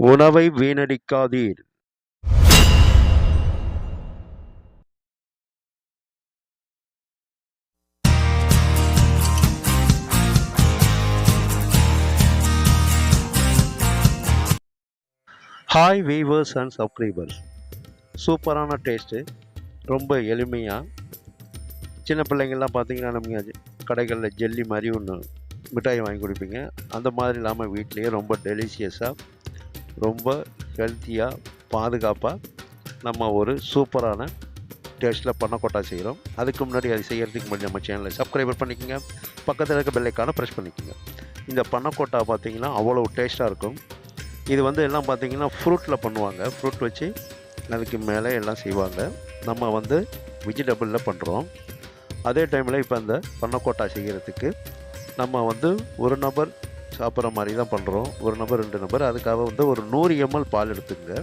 உணவை வீணடிக்காதீர். Hi viewers and subscribers சூப்பரான டேஸ்ட்டு ரொம்ப எளிமையாக சின்ன பிள்ளைங்கள்லாம் பார்த்தீங்கன்னா நம்ம கடைகளில் ஜெல்லி மாதிரி ஒன்று மிட்டாய் வாங்கி கொடுப்பீங்க. அந்த மாதிரி இல்லாமல் வீட்லேயே ரொம்ப டெலிஷியஸாக ரொம்ப ஹெல்த்தியாக பாதுகாப்பாக நம்ம ஒரு சூப்பரான டேஸ்ட்டில் பண்ணக்கொட்டா செய்கிறோம் அதுக்கு முன்னாடி அது செய்கிறதுக்கு முன்னாடி நம்ம சேனலை சப்ஸ்கிரைபர் பண்ணிக்கோங்க. பக்கத்தில் இருக்க பெல்லைக்கான ப்ரெஸ் பண்ணிக்கோங்க. இந்த பண்ணக்கொட்டா பார்த்திங்கன்னா அவ்வளோ டேஸ்ட்டாக இருக்கும். இது வந்து எல்லாம் பார்த்தீங்கன்னா ஃப்ரூட்டில் பண்ணுவாங்க. ஃப்ரூட் வச்சு அதுக்கு மேலே எல்லாம் செய்வாங்க. நம்ம வந்து வெஜிடபிளில் பண்ணுறோம் அதே டைமில் இப்போ அந்த பண்ணக்கோட்டா செய்கிறதுக்கு நம்ம வந்து ஒரு நபர் சாப்பிட்ற மாதிரி தான் பண்ணுறோம் ஒரு நம்பர் ரெண்டு நம்பர் அதுக்காக வந்து ஒரு நூறு எம்எல் பால் எடுத்துங்க.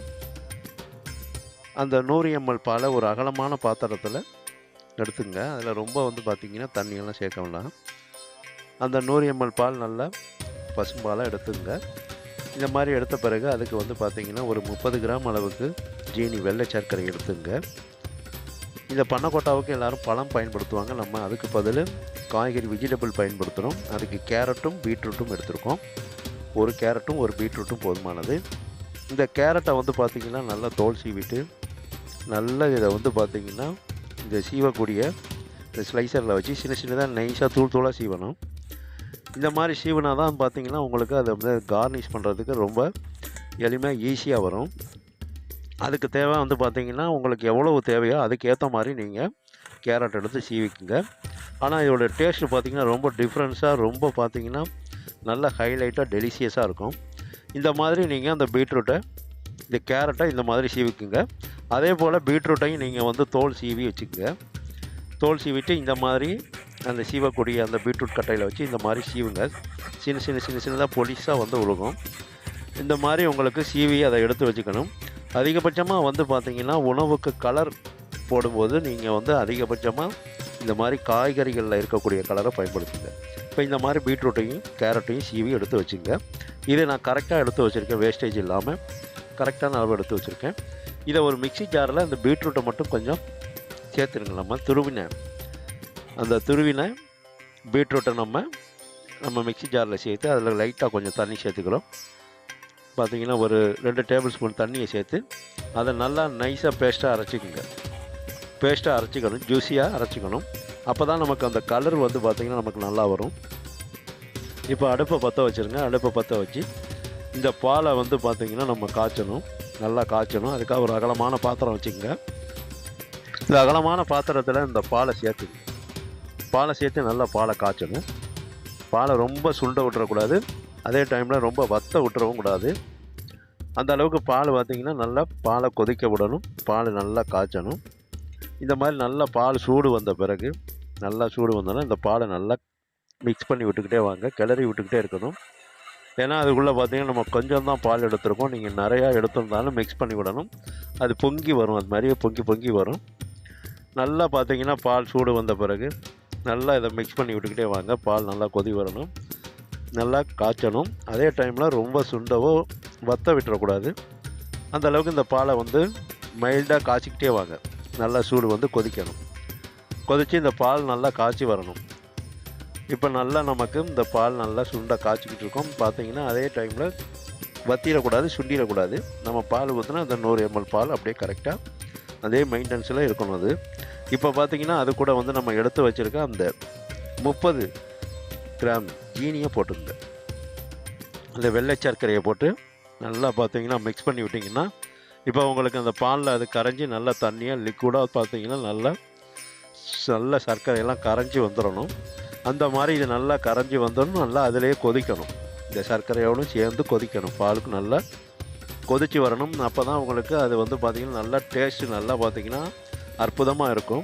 அந்த நூறு எம்எல் பாலை ஒரு அகலமான பாத்திரத்தில் எடுத்துங்க. அதில் ரொம்ப வந்து பார்த்திங்கன்னா தண்ணியெல்லாம் சேர்க்க வேண்டாம். அந்த நூறு எம்எல் பால் நல்லா பசும்பாலாக எடுத்துங்க. இந்த மாதிரி எடுத்த பிறகு அதுக்கு வந்து பார்த்திங்கன்னா ஒரு முப்பது கிராம் அளவுக்கு ஜீனி வெள்ளை சர்க்கரை எடுத்துங்க. இந்த பண்ணக்கோட்டாவுக்கு எல்லோரும் பழம் பயன்படுத்துவாங்க. நம்ம அதுக்கு பதில் காய்கறி வெஜிடபிள் பயன்படுத்துகிறோம் அதுக்கு கேரட்டும் பீட்ரூட்டும் எடுத்திருக்கோம். ஒரு கேரட்டும் ஒரு பீட்ரூட்டும் போதுமானது. இந்த கேரட்டை வந்து பார்த்திங்கன்னா நல்லா தோல் சீவிட்டு நல்லா இதை வந்து பார்த்திங்கன்னா இந்த சீவக்கூடிய இந்த ஸ்லைசரில் வச்சு சின்ன சின்னதாக நைஸாக தூள் தூளாக சீவணும். இந்த மாதிரி சீவனா தான் பார்த்தீங்கன்னா உங்களுக்கு அதை வந்து கார்னிஷ் பண்ணுறதுக்கு ரொம்ப எளிமையாக ஈஸியாக வரும். அதுக்கு தேவை வந்து பார்த்தீங்கன்னா உங்களுக்கு எவ்வளவு தேவையோ அதுக்கேற்ற மாதிரி நீங்கள் கேரட் எடுத்து சீவிக்குங்க. ஆனால் இதோட டேஸ்ட்டு பார்த்தீங்கன்னா ரொம்ப டிஃப்ரென்ஸாக ரொம்ப பார்த்தீங்கன்னா நல்ல ஹைலைட்டாக டெலிஷியஸாக இருக்கும். இந்த மாதிரி நீங்கள் அந்த பீட்ரூட்டை இந்த கேரட்டை இந்த மாதிரி சீவிக்குங்க. அதே போல் பீட்ரூட்டையும் நீங்கள் வந்து தோல் சீவி வச்சுக்கோங்க. தோல் சீவிட்டு இந்த மாதிரி அந்த சீவக்கூடிய அந்த பீட்ரூட் கட்டையில் வச்சு இந்த மாதிரி சீவுங்க. சின்ன சின்ன சின்ன சின்னதாக பொலிஸாக வந்து விழுகும் இந்த மாதிரி உங்களுக்கு சீவி அதை எடுத்து வச்சுக்கணும். அதிகபட்சமாக வந்து பார்த்திங்கன்னா உணவுக்கு கலர் போடும்போது நீங்கள் வந்து அதிகபட்சமாக இந்த மாதிரி காய்கறிகளில் இருக்கக்கூடிய கலரை பயன்படுத்துங்க. இப்போ இந்த மாதிரி பீட்ரூட்டையும் கேரட்டையும் சீவி எடுத்து வச்சுங்க. இதை நான் கரெக்டாக எடுத்து வச்சுருக்கேன் வேஸ்டேஜ் இல்லாமல் கரெக்டான அளவு எடுத்து வச்சுருக்கேன். இதை ஒரு மிக்சி ஜாரில் அந்த பீட்ரூட்டை மட்டும் கொஞ்சம் சேர்த்துருங்க. நம்ம துருவின அந்த துருவின பீட்ரூட்டை நம்ம நம்ம மிக்சி ஜாரில் சேர்த்து அதில் லைட்டாக கொஞ்சம் தண்ணி சேர்த்துக்கிறோம். பார்த்தீங்கன்னா ஒரு ரெண்டு டேபிள் ஸ்பூன் தண்ணியை சேர்த்து அதை நல்லா நைஸாக பேஸ்ட்டாக அரைச்சிக்கோங்க. பேஸ்ட்டாக அரைச்சிக்கணும் ஜூஸியாக அரைச்சிக்கணும். அப்போ தான் நமக்கு அந்த கலர் வந்து பார்த்திங்கன்னா நமக்கு நல்லா வரும். இப்போ அடுப்பை பற்ற வச்சுருங்க அடுப்பை பற்ற வச்சு இந்த பாலை வந்து பார்த்திங்கன்னா நம்ம காய்ச்சணும் நல்லா காய்ச்சணும். அதுக்காக ஒரு அகலமான பாத்திரம் வச்சுக்கோங்க. இந்த அகலமான பாத்திரத்தில் இந்த பாலை சேர்த்துங்க பாலை சேர்த்து நல்லா பாலை காய்ச்சணும். பாலை ரொம்ப சுண்ட விட்டுறக்கூடாது. அதே டைமில் ரொம்ப வத்த விட்டுறவும் கூடாது. அந்த அளவுக்கு பால் பார்த்திங்கன்னா நல்லா பாலை கொதிக்க விடணும். பால் நல்லா காய்ச்சணும். இந்த மாதிரி நல்லா பால் சூடு வந்த பிறகு நல்லா சூடு வந்தோன்னா இந்த பாலை நல்லா மிக்ஸ் பண்ணி விட்டுக்கிட்டே வாங்க. கிளறி விட்டுக்கிட்டே இருக்கணும். ஏன்னா அதுக்குள்ளே பார்த்தீங்கன்னா நம்ம கொஞ்சம் தான் பால் எடுத்திருக்கோம். நீங்கள் நிறையா எடுத்திருந்தாலும் மிக்ஸ் பண்ணி விடணும். அது பொங்கி வரும். அது மாதிரியே பொங்கி பொங்கி வரும். நல்லா பார்த்தீங்கன்னா பால் சூடு வந்த பிறகு நல்லா இதை மிக்ஸ் பண்ணி விட்டுக்கிட்டே வாங்க. பால் நல்லா கொதி வரணும். நல்லா காய்ச்சணும். அதே டைமில் ரொம்ப சுண்டவோ வத்த விட்டுறக்கூடாது. அந்தளவுக்கு இந்த பாலை வந்து மைல்டாக காய்ச்சிக்கிட்டே வாங்க. நல்லா சூடு வந்து கொதிக்கணும். கொதித்து இந்த பால் நல்லா காய்ச்சி வரணும். இப்போ நல்லா நமக்கு இந்த பால் நல்லா சுண்டாக காய்ச்சிக்கிட்டு இருக்கோம். பார்த்தீங்கன்னா அதே டைமில் வத்திடக்கூடாது சுண்டிடக்கூடாது. நம்ம பால் ஊற்றினா அந்த நூறு எம்எல் பால் அப்படியே கரெக்டாக அதே மெயின்டெனன்ஸில் இருக்கணும் அது. இப்போ பார்த்தீங்கன்னா அது கூட வந்து நம்ம எடுத்து வச்சுருக்க அந்த முப்பது கிராம் ஜீனியை போட்டுருங்க அந்த வெள்ளை சர்க்கரையை போட்டு நல்லா பார்த்தீங்கன்னா மிக்ஸ் பண்ணி விட்டிங்கன்னா இப்போ உங்களுக்கு அந்த பாலில் அது கரைஞ்சி நல்லா தண்ணியாக லிக்விடாக பார்த்தீங்கன்னா நல்லா நல்ல சர்க்கரையெல்லாம் கரைஞ்சி வந்துடணும் அந்த மாதிரி இது நல்லா கரைஞ்சி வந்துடணும் நல்லா அதிலே கொதிக்கணும். இந்த சர்க்கரையோடும் சேர்ந்து கொதிக்கணும். பாலுக்கு நல்லா கொதித்து வரணும். அப்போ தான் உங்களுக்கு அது வந்து பார்த்திங்கன்னா நல்லா டேஸ்ட்டு நல்லா பார்த்திங்கன்னா அற்புதமாக இருக்கும்.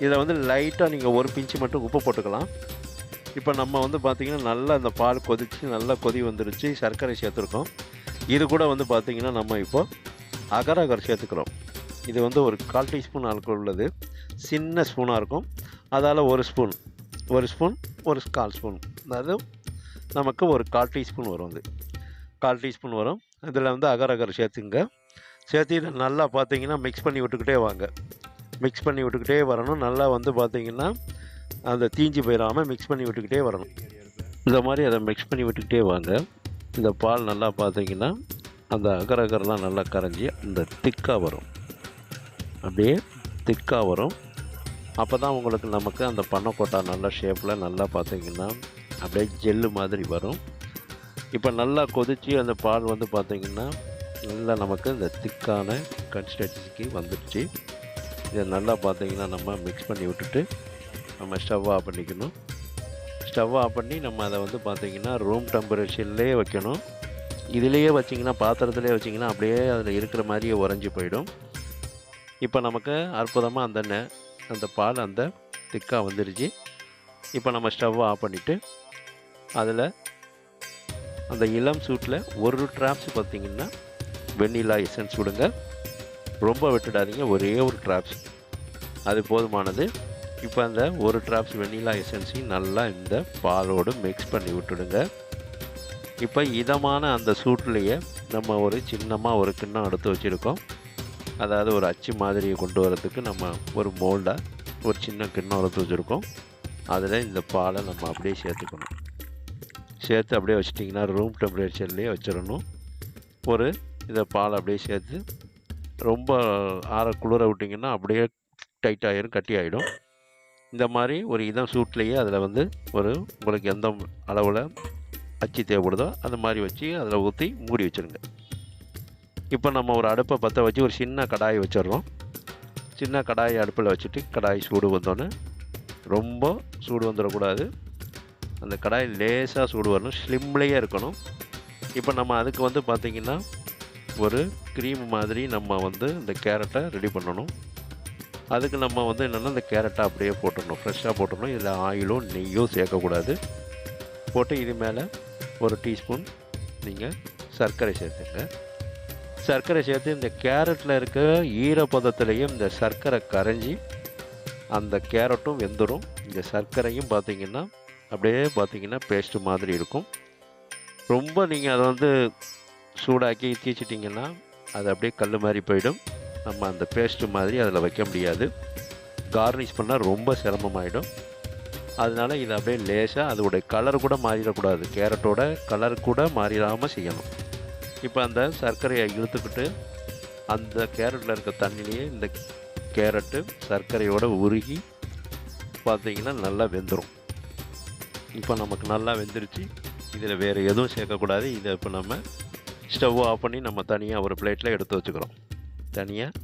இதில் வந்து லைட்டாக நீங்கள் ஒரு பிஞ்சு மட்டும் உப்பு போட்டுக்கலாம். இப்போ நம்ம வந்து பார்த்திங்கன்னா நல்லா அந்த பால் கொதித்து நல்லா கொதி வந்துருச்சு சர்க்கரை சேர்த்துருக்கோம். இது கூட வந்து பார்த்திங்கன்னா நம்ம இப்போ அகர் அகர் சேர்த்துக்கிறோம். இது வந்து ஒரு கால் டீஸ்பூன் ஆல்கோல் உள்ளது. சின்ன ஸ்பூனாக இருக்கும். அதால் ஒரு ஸ்பூன் ஒரு ஸ்பூன் ஒரு கால் ஸ்பூன். அதாவது நமக்கு ஒரு கால் டீஸ்பூன் வரும் அது. கால் டீஸ்பூன் வரும். இதில் வந்து அகர் அகர் சேர்த்துங்க. சேர்த்து நல்லா பார்த்தீங்கன்னா மிக்ஸ் பண்ணி விட்டுக்கிட்டே வாங்க. மிக்ஸ் பண்ணி விட்டுக்கிட்டே வரணும். நல்லா வந்து பார்த்தீங்கன்னா அந்த தீஞ்சு போயிடாமல் மிக்ஸ் பண்ணி விட்டுக்கிட்டே வரணும். இந்த மாதிரி அதை மிக்ஸ் பண்ணி விட்டுக்கிட்டே வாங்க. இந்த பால் நல்லா பார்த்தீங்கன்னா அந்த அகர் அகர்லாம் நல்லா கரைஞ்சி அந்த திக்காக வரும். அப்படியே திக்காக வரும். அப்போ தான் உங்களுக்கு நமக்கு அந்த பண்ணக்கோட்டா நல்ல ஷேப்பில் நல்லா பார்த்தீங்கன்னா அப்படியே ஜெல்லு மாதிரி வரும். இப்போ நல்லா கொதித்து அந்த பால் வந்து பார்த்திங்கன்னா நல்லா நமக்கு இந்த திக்கான கன்சிஸ்டன்சிக்கு வந்துடுச்சு. இதை நல்லா பார்த்தீங்கன்னா நம்ம மிக்ஸ் பண்ணி விட்டுட்டு நம்ம ஸ்டவ் ஆஃப் பண்ணிக்கணும். ஸ்டவ் ஆஃப் பண்ணி நம்ம அதை வந்து பார்த்திங்கன்னா ரூம் டெம்பரேச்சர்லேயே வைக்கணும். இதுலேயே வச்சிங்கன்னா பாத்திரத்துலேயே வச்சிங்கன்னா அப்படியே அதில் இருக்கிற மாதிரியே உறைஞ்சி போயிடும். இப்போ நமக்கு அற்புதமாக அந்த நெ அந்த பால் அந்த திக்காக வந்துடுச்சு இப்போ நம்ம ஸ்டவ் ஆஃப் பண்ணிவிட்டு அதில் அந்த இளம் சூட்டில் ஒரு ட்ராப்ஸ் பார்த்திங்கன்னா வெண்ணிலா எசன்ஸ் விடுங்க ரொம்ப விட்டுடாதீங்க ஒரே ஒரு ட்ராப்ஸ் அது போதுமானது. இப்போ அந்த ஒரு ட்ராப்ஸ் வெண்ணிலா எசன்ஸையும் நல்லா இந்த பாலோடு மிக்ஸ் பண்ணி விட்டுடுங்க. இப்போ இதமான அந்த சூட்லேயே நம்ம ஒரு சின்னமாக ஒரு கிண்ணம் எடுத்து வச்சுருக்கோம். அதாவது ஒரு அச்சு மாதிரியை கொண்டு வரதுக்கு நம்ம ஒரு மோல்டாக ஒரு சின்ன கிண்ணம் எடுத்து வச்சுருக்கோம். அதில் இந்த பாலை நம்ம அப்படியே சேர்த்துக்கணும். சேர்த்து அப்படியே வச்சிட்டிங்கன்னா ரூம் டெம்பரேச்சர்லேயே வச்சிடணும். ஒரு இதை பால் அப்படியே சேர்த்து ரொம்ப ஆற குளிர விட்டிங்கன்னா அப்படியே டைட் ஆகிரும் கட்டி ஆகிடும் இந்த மாதிரி ஒரு இதம் சூட்லேயே அதில் வந்து ஒரு உங்களுக்கு எந்த அளவில் அச்சு தேவைப்படுதோ அந்த மாதிரி வச்சு அதில் ஊற்றி மூடி வச்சுருங்க. இப்போ நம்ம ஒரு அடுப்பை பற்ற வச்சு ஒரு சின்ன கடாயை வச்சிடுறோம். சின்ன கடாயை அடுப்பில் வச்சுட்டு கடாய் சூடு வந்தோன்னே ரொம்ப சூடு வந்துடக்கூடாது. அந்த கடாய் லேசாக சூடு வரணும் ஸ்லிம்லேயே இருக்கணும். இப்போ நம்ம அதுக்கு வந்து பார்த்திங்கன்னா ஒரு க்ரீம் மாதிரி நம்ம வந்து இந்த கேரட்டை ரெடி பண்ணணும். அதுக்கு நம்ம வந்து என்னென்னா இந்த கேரட்டை அப்படியே போட்டுடணும். ஃப்ரெஷ்ஷாக போட்டுடணும். இதில் ஆயிலும் நெய்யும் சேர்க்கக்கூடாது. போட்டு இது மேலே ஒரு டீஸ்பூன் நீங்கள் சர்க்கரை சேர்த்துங்க. சர்க்கரை சேர்த்து இந்த கேரட்டில் இருக்க ஈரப்பதத்துலேயும் இந்த சர்க்கரை கரைஞ்சி அந்த கேரட்டும் வெந்துடும். இந்த சர்க்கரையும் பார்த்திங்கன்னா அப்படியே பார்த்திங்கன்னா பேஸ்ட்டு மாதிரி இருக்கும். ரொம்ப நீங்கள் அதை வந்து சூடாக்கி தீச்சிட்டிங்கன்னா அது அப்படியே கல் மாதிரி போயிடும். நம்ம அந்த பேஸ்ட்டு மாதிரி அதில் வைக்க முடியாது. கார்னிஷ் பண்ணால் ரொம்ப சிரமமாயிடும். அதனால இதை அப்படியே லேசாக அதோடைய கலர் கூட மாறிடக்கூடாது. கேரட்டோட கலர் கூட மாறிடாமல் செய்யணும். இப்போ அந்த சர்க்கரையை இழுத்துக்கிட்டு அந்த கேரட்டில் இருக்க தண்ணிலேயே இந்த கேரட்டு சர்க்கரையோடு உருகி பார்த்தீங்கன்னா நல்லா வெந்துடும் இப்போ நமக்கு நல்லா வெந்துருச்சு. இதில் வேறு எதுவும் சேர்க்கக்கூடாது. இதை இப்போ நம்ம ஸ்டவ் ஆஃப் பண்ணி நம்ம தனியாக ஒரு பிளேட்டில் எடுத்து வச்சுக்கிறோம். தனியாக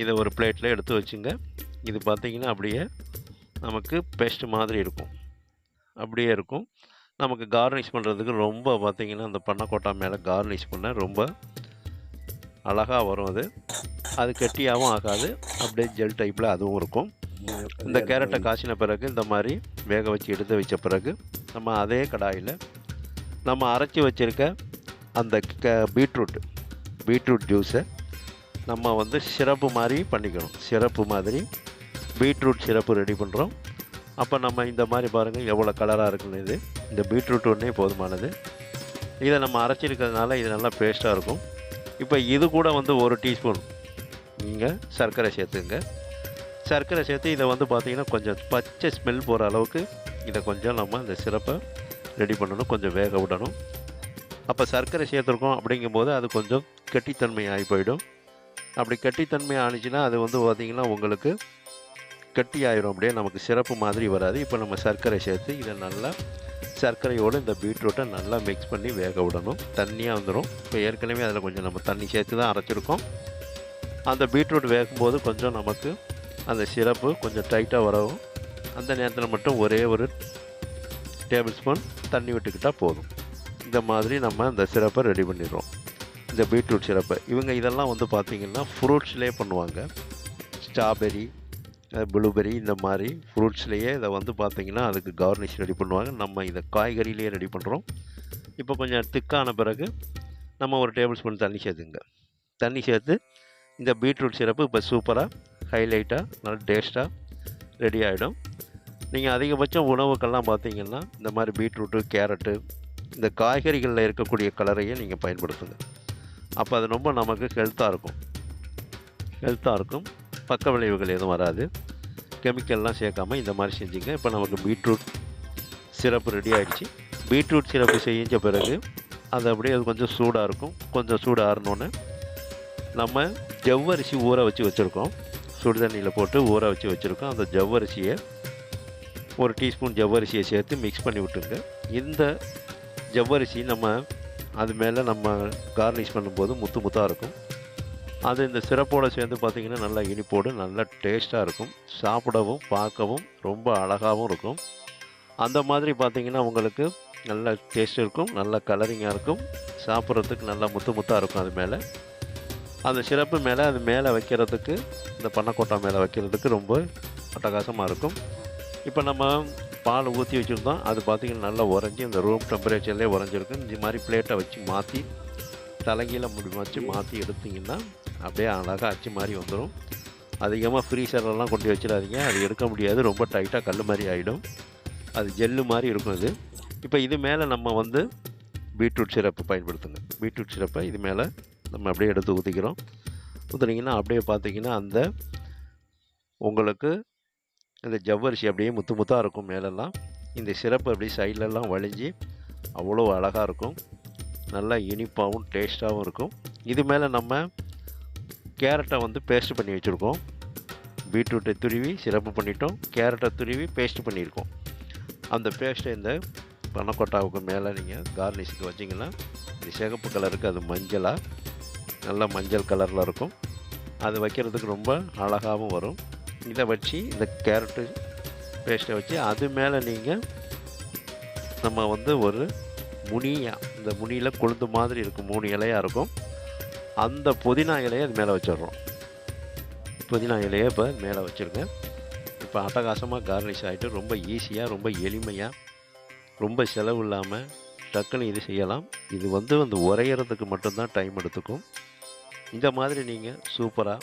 இதை ஒரு பிளேட்டில் எடுத்து வச்சுங்க. இது பார்த்திங்கன்னா அப்படியே நமக்கு பேஸ்ட் மாதிரி இருக்கும். அப்படியே இருக்கும். நமக்கு கார்னிஷ் பண்ணுறதுக்கு ரொம்ப பார்த்திங்கன்னா அந்த பண்ணக்கோட்டா மேலே கார்னிஷ் பண்ண ரொம்ப அழகாக வரும் அது. அது கெட்டியாகவும் ஆகாது. அப்படியே ஜெல் டைப்பில் அதுவும் இருக்கும். இந்த கேரட்டை காய்ச்சின பிறகு இந்த மாதிரி வேக வச்சு எடுத்து வச்ச பிறகு நம்ம அதே கடாயில் நம்ம அரைச்சி வச்சுருக்க அந்த க பீட்ரூட் பீட்ரூட் ஜூஸை நம்ம வந்து சிறப்பு மாதிரி பண்ணிக்கணும். சிறப்பு மாதிரி. பீட்ரூட் சிறப்பு ரெடி பண்ணுறோம் அப்போ நம்ம இந்த மாதிரி பாருங்கள் எவ்வளோ கலராக இருக்குன்னு இது. இந்த பீட்ரூட் ஒன்றே போதுமானது. இதை நம்ம அரைச்சிருக்கிறதுனால இது நல்லா பேஸ்ட்டாக இருக்கும். இப்போ இது கூட வந்து ஒரு டீஸ்பூன். நீங்கள் சர்க்கரை சேர்த்துங்க. சர்க்கரை சேர்த்து இதை வந்து பார்த்திங்கன்னா கொஞ்சம் பச்சை ஸ்மெல் போகிற அளவுக்கு இதை கொஞ்சம் நம்ம இந்த சிறப்பை ரெடி பண்ணணும். கொஞ்சம் வேக விடணும். அப்போ சர்க்கரை சேர்த்துருக்கோம் அப்படிங்கும்போது அது கொஞ்சம் கெட்டித்தன்மை ஆகி போயிடும். அப்படி கட்டித்தன்மை ஆனிச்சுன்னா அது வந்து பார்த்திங்கன்னா உங்களுக்கு கட்டி ஆயிரும் அப்படியே நமக்கு சிறப்பு மாதிரி வராது. இப்போ நம்ம சர்க்கரை சேர்த்து இதை நல்லா சர்க்கரையோடு இந்த பீட்ரூட்டை நல்லா மிக்ஸ் பண்ணி வேக விடணும். தண்ணியாக வந்துடும் இப்போ ஏற்கனவே அதில் கொஞ்சம் நம்ம தண்ணி சேர்த்து தான் அரைச்சிருக்கோம். அந்த பீட்ரூட் வேகும்போது கொஞ்சம் நமக்கு அந்த சிறப்பு கொஞ்சம் டைட்டாக வரவும் அந்த நேரத்தில் மட்டும் ஒரே ஒரு டேபிள் ஸ்பூன் தண்ணி விட்டுக்கிட்டால் போதும். இந்த மாதிரி நம்ம அந்த சிரப்பை ரெடி பண்ணிடுறோம். இந்த பீட்ரூட் சிறப்பு இவங்க இதெல்லாம் வந்து பார்த்திங்கன்னா ஃப்ரூட்ஸ்லேயே பண்ணுவாங்க. ஸ்ட்ராபெரி ப்ளூபெரி இந்த மாதிரி ஃப்ரூட்ஸ்லேயே இதை வந்து பார்த்திங்கன்னா அதுக்கு கார்னிஷ் ரெடி பண்ணுவாங்க. நம்ம இதை காய்கறியிலேயே ரெடி பண்ணுறோம் இப்போ கொஞ்சம் திக்கான பிறகு நம்ம ஒரு டேபிள் ஸ்பூன் தண்ணி சேர்த்துங்க. தண்ணி சேர்த்து இந்த பீட்ரூட் சிரப்பு இப்போ சூப்பராக ஹைலைட்டாக நல்லா டேஸ்ட்டாக ரெடி ஆகிடும் நீங்கள் அதிகபட்சம் உணவுக்கெல்லாம் பார்த்தீங்கன்னா இந்த மாதிரி பீட்ரூட்டு கேரட்டு இந்த காய்கறிகளில் இருக்கக்கூடிய கலரையே நீங்கள் பயன்படுத்துங்க. அப்போ அது ரொம்ப நமக்கு ஹெல்த்தாக இருக்கும். ஹெல்த்தாக இருக்கும். பக்க விளைவுகள் எதுவும் வராது. கெமிக்கல்லாம் சேர்க்காம இந்த மாதிரி செஞ்சுங்க. இப்போ நமக்கு பீட்ரூட் சிரப்பு ரெடி ஆகிடுச்சு பீட்ரூட் சிரப்பு செஞ்ச பிறகு அது அப்படியே அது கொஞ்சம் சூடாக இருக்கும். கொஞ்சம் சூடாக ஆறினோன்னு நம்ம ஜவ்வரிசி ஊற வச்சு வச்சுருக்கோம். சுடு தண்ணியில் போட்டு ஊற வச்சு வச்சுருக்கோம். அந்த ஜவ்வரிசியை ஒரு டீஸ்பூன் ஜவ்வரிசியை சேர்த்து மிக்ஸ் பண்ணி விட்டுருங்க. இந்த ஜவ்வரிசி நம்ம அது மேலே நம்ம கார்னிஷ் பண்ணும்போது முத்து முத்தாக இருக்கும். அது இந்த சிறப்போடு சேர்ந்து பார்த்திங்கன்னா நல்லா இனிப்போடு நல்லா டேஸ்ட்டாக இருக்கும். சாப்பிடவும் பார்க்கவும் ரொம்ப அழகாகவும் இருக்கும். அந்த மாதிரி பார்த்திங்கன்னா உங்களுக்கு நல்ல டேஸ்ட் இருக்கும் நல்ல கலரிங்காக இருக்கும். சாப்பிட்றதுக்கு நல்லா முத்து முத்தாக இருக்கும் அது மேலே. அந்த சிறப்பு மேலே அது மேலே வைக்கிறதுக்கு இந்த பண்ணக்கோட்டா மேலே வைக்கிறதுக்கு ரொம்ப அட்டகாசமாக இருக்கும். இப்போ நம்ம பால் ஊற்றி வச்சுருந்தோம். அது பார்த்திங்கன்னா நல்லா உறைஞ்சி இந்த ரூம் டெம்பரேச்சர்லேயே உறைஞ்சிருக்கு இந்த மாதிரி பிளேட்டை வச்சு மாற்றி தலைகீழ முடி வச்சு மாற்றி எடுத்திங்கன்னா அப்படியே அழகாக அச்சு மாதிரி வந்துடும் அதிகமாக ஃப்ரீசர்லாம் கொண்டு வச்சிடாதீங்க. அது எடுக்க முடியாது. ரொம்ப டைட்டாக கல் மாதிரி ஆகிடும் அது ஜெல்லு மாதிரி இருக்கும் அது இப்போ இது மேலே நம்ம வந்து பீட்ரூட் சிரப்பு பயன்படுத்துங்க. பீட்ரூட் சிரப்பை இது மேலே நம்ம அப்படியே எடுத்து ஊற்றிக்கிறோம் ஊற்றுனீங்கன்னா அப்படியே பார்த்தீங்கன்னா அந்த உங்களுக்கு இந்த ஜவ்வரிசி அப்படியே முத்து முத்தாக இருக்கும் மேலெல்லாம். இந்த சிறப்பு அப்படியே சைட்லெல்லாம் வழிஞ்சு அவ்வளோ அழகாக இருக்கும். நல்லா இனிப்பாகவும் டேஸ்ட்டாகவும் இருக்கும். இது மேலே நம்ம கேரட்டை வந்து பேஸ்ட் பண்ணி வச்சுருக்கோம். பீட்ரூட்டை துருவி சிறப்பு பண்ணிட்டோம். கேரட்டை துருவி பேஸ்ட் பண்ணியிருக்கோம். அந்த பேஸ்ட்டை இந்த பனக்கொட்டாவுக்கு மேலே நீங்கள் கார்னிஷுக்கு வச்சிங்கன்னா இது சிகப்பு கலருக்கு அது மஞ்சளாக நல்ல மஞ்சள் கலரில் இருக்கும். அது வைக்கிறதுக்கு ரொம்ப அழகாகவும் வரும். இதை வச்சு இந்த கேரட்டு பேஸ்ட்டை வச்சு அது மேலே நீங்கள் நம்ம வந்து ஒரு முனியாக இந்த முனியில் கொழுந்து மாதிரி இருக்கும் மூணு இலையாக இருக்கும். அந்த புதினா இலையை அது மேலே வச்சிடுறோம். புதினா இலையை இப்போ மேலே வச்சுருங்க. இப்போ அட்டகாசமாக கார்னிஷ் ஆகிட்டு ரொம்ப ஈஸியாக ரொம்ப எளிமையாக ரொம்ப செலவு இல்லாமல் டக்குன்னு இது செய்யலாம். இது வந்து அந்த உரையிறதுக்கு மட்டும்தான் டைம் எடுத்துக்கும். இந்த மாதிரி நீங்கள் சூப்பராக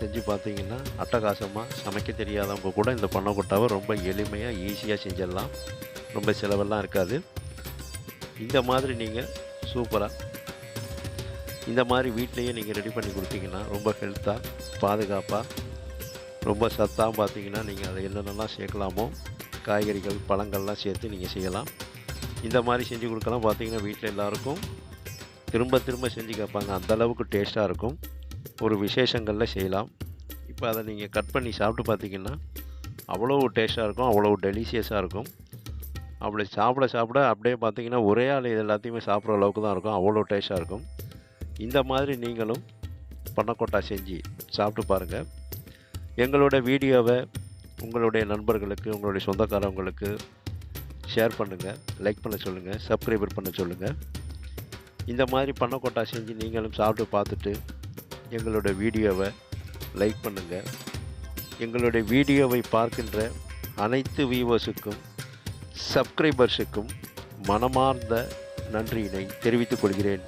செஞ்சு பார்த்தீங்கன்னா அட்டகாசமாக சமைக்க தெரியாதவங்க கூட இந்த பண்ணக்கொட்டாவை ரொம்ப எளிமையாக ஈஸியாக செஞ்சிடலாம். ரொம்ப செலவெல்லாம் இருக்காது. இந்த மாதிரி நீங்கள் சூப்பராக இந்த மாதிரி வீட்லேயே நீங்கள் ரெடி பண்ணி கொடுத்தீங்கன்னா ரொம்ப ஹெல்த்தாக பாதுகாப்பாக ரொம்ப சத்தாக பார்த்தீங்கன்னா நீங்கள் அதை என்னென்னலாம் சேர்க்கலாமோ காய்கறிகள் பழங்கள்லாம் சேர்த்து நீங்கள் செய்யலாம். இந்த மாதிரி செஞ்சு கொடுக்கலாம். பார்த்தீங்கன்னா வீட்டில் எல்லாருக்கும் திரும்ப திரும்ப செஞ்சு கேட்பாங்க. அந்தளவுக்கு டேஸ்ட்டாக இருக்கும். ஒரு விசேஷங்களில் செய்யலாம். இப்போ அதை நீங்கள் கட் பண்ணி சாப்பிட்டு பார்த்தீங்கன்னா அவ்வளோ டேஸ்ட்டாக இருக்கும் அவ்வளோ டெலிஷியஸாக இருக்கும். அப்படி சாப்பிட சாப்பிட அப்படியே பார்த்தீங்கன்னா ஒரே ஆள் இது எல்லாத்தையுமே சாப்பிட்ற அளவுக்கு தான் இருக்கும் அவ்வளோ டேஸ்ட்டாக இருக்கும். இந்த மாதிரி நீங்களும் பண்ணக்கொட்டா செஞ்சு சாப்பிட்டு பாருங்கள் எங்களோட வீடியோவை உங்களுடைய நண்பர்களுக்கு உங்களுடைய சொந்தக்காரவங்களுக்கு ஷேர் பண்ணுங்கள் லைக் பண்ண சொல்லுங்கள் சப்ஸ்கிரைபர் பண்ண சொல்லுங்கள் இந்த மாதிரி பண்ணக்கொட்டா செஞ்சு நீங்களும் சாப்பிட்டு பார்த்துட்டு எங்களோட வீடியோவை லைக் பண்ணுங்கள் எங்களுடைய வீடியோவை பார்க்கின்ற அனைத்து வியூவர்ஸுக்கும் சப்ஸ்கிரைபர்ஸுக்கும் மனமார்ந்த நன்றியினை தெரிவித்துக் கொள்கிறேன்.